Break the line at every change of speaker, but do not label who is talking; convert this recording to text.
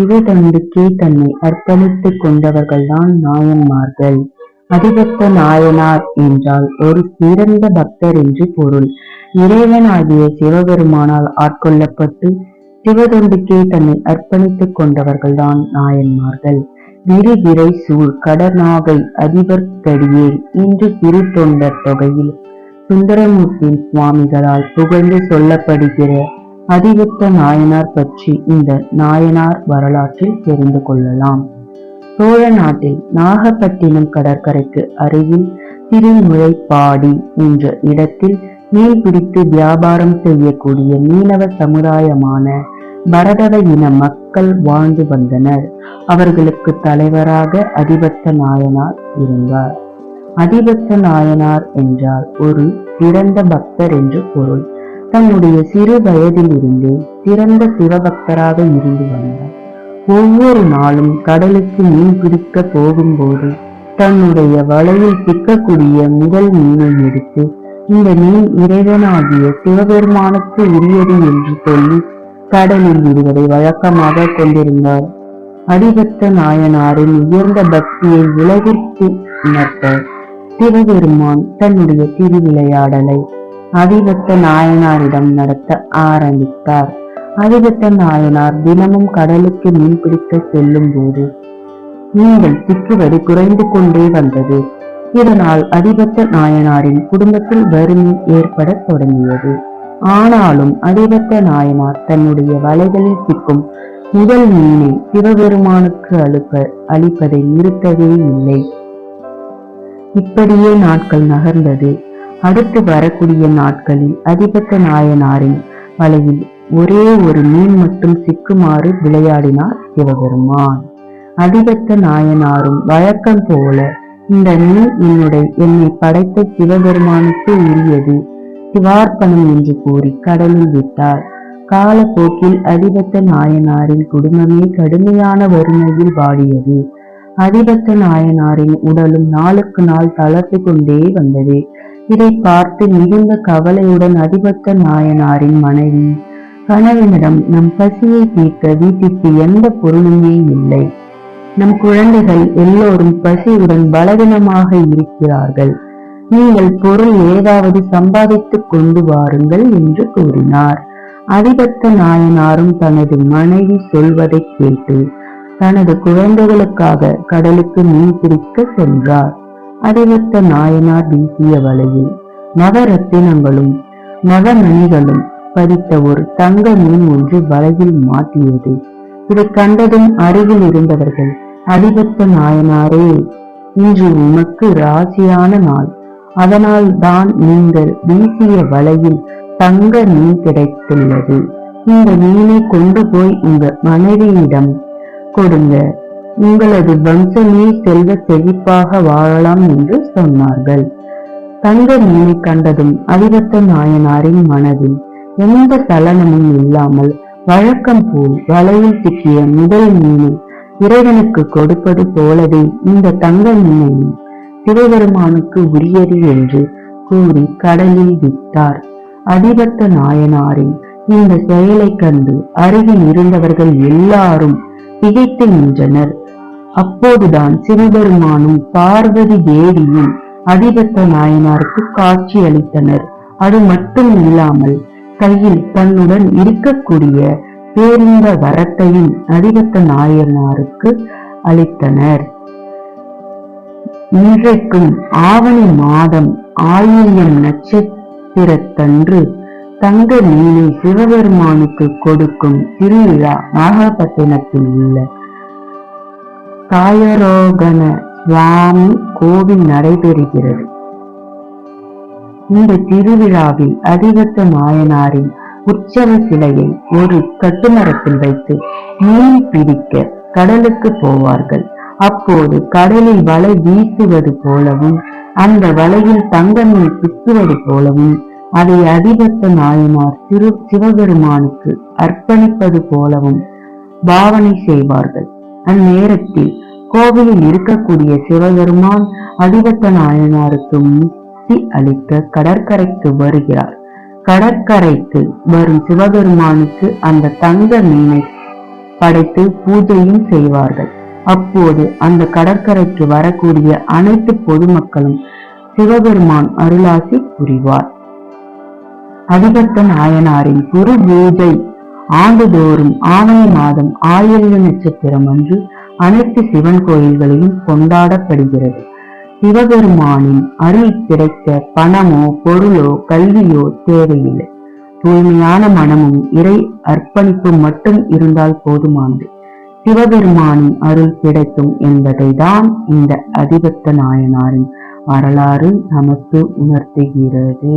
சிவதண்டுக்கே தன்னை அர்ப்பணித்துக் கொண்டவர்கள்தான் நாயன்மார்கள். அதிபக்த நாயனார் என்றால் ஒரு சிறந்த பக்தர் என்று பொருள். இறைவனாகிய சிவபெருமானால் ஆட்கொள்ளப்பட்டு சிவதொண்டுக்கே தன்னை அர்ப்பணித்துக் கொண்டவர்கள்தான் நாயன்மார்கள். விரிவிரை சூழ் கடனாகை அதிபர்க்கடியே இன்று திரு தொண்டர் தொகையில். சுந்தரமூர்த்தி சுவாமிகளால் புகழ்ந்து சொல்லப்படுகிற அதிபத்த நாயனார் பற்றி இந்த நாயனார் வரலாற்றில் தெரிந்து கொள்ளலாம். சோழ நாட்டில் நாகப்பட்டினம் கடற்கரைக்கு அருகில் திருமுறைப்பாடி என்ற இடத்தில் மீன் பிடித்து வியாபாரம் செய்யக்கூடிய மீனவ சமுதாயமான பரதவ இன மக்கள் வாழ்ந்து வந்தனர். அவர்களுக்கு தலைவராக அதிபத்த நாயனார் இருந்தார். அதிபத்த நாயனார் என்றால் ஒரு சிறந்த பக்தர் என்று பொருள். தன்னுடைய சிறு வயதிலிருந்தே சிறந்த சிவபக்தராக இருந்து வந்தார். ஒவ்வொரு நாளும் கடலுக்கு மீன் பிடிக்க போகும்போது தன்னுடைய வலையில் சிக்கக்கூடிய முதல் மீனை எடுத்து இந்த மீன் இறைவனாகிய சிவபெருமானுக்கு உரியது என்று சொல்லி கடலில் விடுவதை வழக்கமாக கொண்டிருந்தார். அடிபத்த நாயனாரின் உயர்ந்த பக்தியை உலகிற்கு உணர்த்த சிவபெருமான் தன்னுடைய திருவிளையாடலை அதிபத்த நாயனாரிடம் நடத்த ஆரம்பித்தார். அதிபத்த நாயனார் தினமும் கடலுக்கு மீன் பிடிக்க செல்லும் போது மீன்கள் சிக்குவது குறைந்து கொண்டே வந்தது. இதனால் அதிபத்த நாயனாரின் குடும்பத்தில் வறுமை ஏற்படத் தொடங்கியது. ஆனாலும் அதிபத்த நாயனார் தன்னுடைய வலைகளில் சிக்கும் முதல் மீனை சிவபெருமானுக்கு அழுப்ப அளிப்பதை நிறுத்தவே இல்லை. இப்படியே நாட்கள் நகர்ந்தது. அடுத்து வரக்கூடிய நாட்களில் அதிபத்த நாயனாரின் வலையில் ஒரே ஒரு மீன் மட்டும் சிக்குமாறு விளையாடினார் சிவபெருமான். அதிபத்த நாயனாரும் வழக்கம் போல இந்த மீன் என்னுடைய என்னை படைத்த சிவபெருமானுக்கு உரியது. சிவார்ப்பணம் என்று கூறி கடலில் விட்டார். காலப்போக்கில் அதிபத்த நாயனாரின் குடும்பமே கடுமையான வறுமையில் வாடியது. அதிபத்த நாயனாரின் உடலும் நாளுக்கு நாள் தளர்த்து கொண்டே வந்தது. இதை பார்த்து மிகுந்த கவலையுடன் அதிபத்த நாயனாரின் மனைவி கணவனிடம் நம் பசியை தீர்க்க வீட்டிற்கு எந்த பொருளுமே இல்லை. நம் குழந்தைகள் எல்லோரும் பசியுடன் பலவீனமாக இருக்கிறார்கள். நீங்கள் பொருள் ஏதாவது சம்பாதித்துக் கொண்டு வாருங்கள் என்று கூறினார். அதிபத்த நாயனாரும் தனது மனைவி சொல்வதை கேட்டு தனது குழந்தைகளுக்காக கடலுக்கு மீன் பிடிக்க சென்றார். அதிபத்த நாயனார் வீசிய வலையில் நவரத்தினங்களும் நவமணிகளும் பதித்த ஒரு தங்க மீன் ஒன்று வலையில் மாட்டியது. இதை கண்டதும் அருகில் இருந்தவர்கள் அடிபத்த நாயனாரே இன்று உமக்கு ராசியான நாள். அதனால் தான் நீங்கள் வீசிய வலையில் தங்க மீன் கிடைத்துள்ளது. இந்த மீனை கொண்டு போய் உங்க மனைவியிடம் கொடுங்க. உங்களது வம்சமே செல்வ செழிப்பாக வாழலாம் என்று சொன்னார்கள். தங்க மீனை கண்டதும் அதிபத்த நாயனாரின் மனதில் எந்த சலனமும் இல்லாமல் வழக்கம் போல் வலையில் சிக்கிய முதல் மீனை இறைவனுக்கு கொடுப்பது போலவே இந்த தங்க மீனையும் சிவபெருமானுக்கு உரியது என்று கூறி கடலில் விட்டார். அதிபத்த நாயனாரின் இந்த செயலை கண்டு அருகில் இருந்தவர்கள் எல்லாரும் திகைத்து நின்றனர். அப்போதுதான் சிவபெருமானும் பார்வதி தேவியும் அதிபத்த நாயனாருக்கு காட்சி அளித்தனர். அது மட்டும் இல்லாமல் கையில் தன்னுடன் இருக்கக்கூடிய பேரின்ப வரத்தையும் அதிபத்த நாயனாருக்கு அளித்தனர். இன்றைக்கும் ஆவணி மாதம் ஆயில்யம் நட்சத்திரத்தன்று தங்க மீனை சிவபெருமானுக்கு கொடுக்கும் திருவிழா நாகப்பட்டினத்தில் உள்ள காயரோகண சுவாமி கோவில் நடைபெறுகிறது. இந்த திருவிழாவில் அதிபத்த நாயனாரின் உற்சவ சிலையை ஒரு கட்டுமரத்தில் வைத்து மீன் பிடிக்க கடலுக்கு போவார்கள். அப்போது கடலில் வலை வீசுவது போலவும் அந்த வலையில் தங்க சுற்றுவது போலவும் அதை அதிபத்த நாயனார் திரு சிவபெருமானுக்கு அர்ப்பணிப்பது போலவும் பாவனை செய்வார்கள். அந்நேரத்தில் கோவிலில் இருக்கக்கூடிய சிவபெருமான் அதிபத்த நாயனாருக்கு முக்தி அளிக்க கடற்கரைக்கு வருகிறார். கடற்கரைக்கு வரும் சிவபெருமானுக்கு அந்த தங்க மீனை படைத்து பூஜையும் செய்வார்கள். அப்போது அந்த கடற்கரைக்கு வரக்கூடிய அனைத்து பொதுமக்களும் சிவபெருமான் அருளாசி புரிவார். அதிபத்த நாயனாரின் குரு பூஜை ஆண்டுதோறும் ஆவணி மாதம் ஆயிரம் நட்சத்திரம் அன்று அனைத்து சிவன் கோயில்களையும் கொண்டாடப்படுகிறது. சிவபெருமானின் அருள் கிடைக்க பணமோ பொருளோ கல்வியோ தேவையில்லை. தூய்மையான மனமும் இறை அர்ப்பணிப்பு மட்டும் இருந்தால் போதுமானது. சிவபெருமானின் அருள் கிடைக்கும் என்பதை தான் இந்த அதிபத்த நாயனாரின் வரலாறு நமக்கு உணர்த்துகிறது.